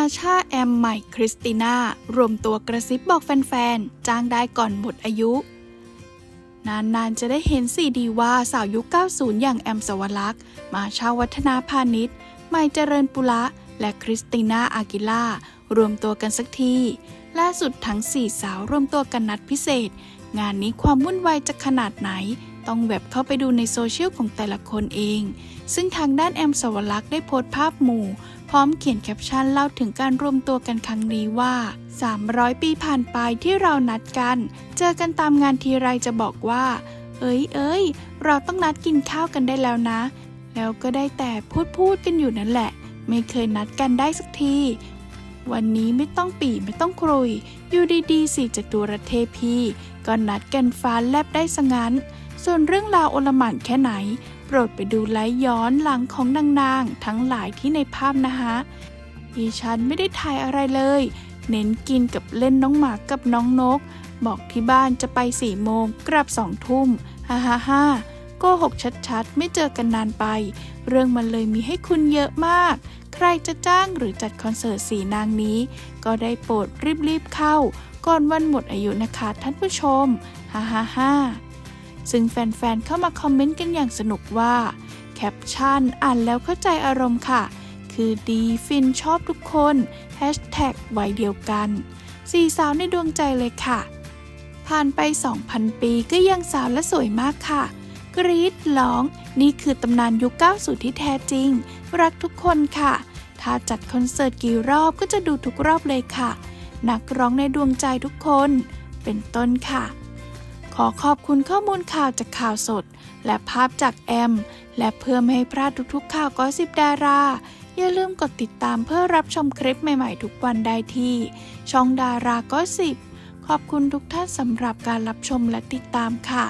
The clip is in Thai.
มาชาแอมใหม่คริสติน่ารวมตัวกระซิบบอกแฟนๆ จ้างได้ก่อนหมดอายุ นานๆ จะได้เห็นสีดีว่าสาวยุค 90 อย่างแอมสวรักษ์มาชาวัฒนาพาณิชย์ใหม่เจริญปุระ และคริสติน่าอากิล่ารวมตัวกันสักที ล่าสุดทั้งสี่สาวรวมตัวกันนัดพิเศษ งานนี้ความวุ่นวายจะขนาดไหน ต้องแบบเข้าไปดูในโซเชียลของแต่ละคนเอง ซึ่งทางด้านแอมสวรักษ์ได้โพสต์ภาพหมู่ พร้อมเขียนแคปชั่นเล่าถึงการรวมตัวกันครั้งนี้ว่า 300 ปีผ่านไปที่เรานัดกัน เจอกันตามงานทีไรจะบอกว่า เอ้ยเอ้ยเราต้องนัดกินข้าวกันได้แล้วนะ แล้วก็ได้แต่พูดพูดกันอยู่นั่นแหละ ไม่เคยนัดกันได้สักที วันนี้ไม่ต้องปีไม่ต้องครุยอยู่ดีๆสิจตุรเทพีก็นัดกันฟ้าแลบได้สงั้น ส่วนเรื่องราวโอลหม่านแค่ไหน โปรดไปดูไลฟ์ย้อนหลังของนางๆ ทั้งหลายที่ในภาพนะฮะดิฉันไม่ได้ถ่ายอะไรเลย เน้นกินกับเล่นน้องหมากับน้องนก บอกที่บ้านจะไปสี่โมงกลับสองทุ่มฮ่าฮ่าฮ่าโกหกชัดๆ ไม่เจอกันนานไป เรื่องมันเลยมีให้คุณเยอะมาก ใครจะจ้างหรือจัดคอนเสิร์ตสีนางนี้ ก็ได้โปรดรีบๆเข้า ก่อนวันหมดอายุนะคะท่านผู้ชมฮ่าฮ่าฮ่า ซึ่งแฟนๆ เข้ามาคอมเมนต์กันอย่างสนุกว่า แคปชั่นอ่านแล้วเข้าใจอารมณ์ค่ะ คือดีฟินชอบทุกคนแฮชแท็กวัยเดียวกันสี่สาวในดวงใจเลยค่ะ ผ่านไป 2,000 ปีก็ยังสาวและสวยมากค่ะ กรี๊ดร้อง นี่คือตำนานยุค90ที่แท้จริง รักทุกคนค่ะ ถ้าจัดคอนเสิร์ตกี่รอบก็จะดูทุกรอบเลยค่ะ นักร้องในดวงใจทุกคน เป็นต้นค่ะ อขอบคุณข้อมูลข่าวจากข่าวสด และภาพจากแอม และเพื่อไม่ให้พลาดทุกๆข่าวก็สิบดารา อย่าลืมกดติดตามเพื่อรับชมคลิปใหม่ๆทุกวันได้ที่ ช่องดาราก็สิบขอบคุณทุกท่านสำหรับการรับชมและติดตามค่ะ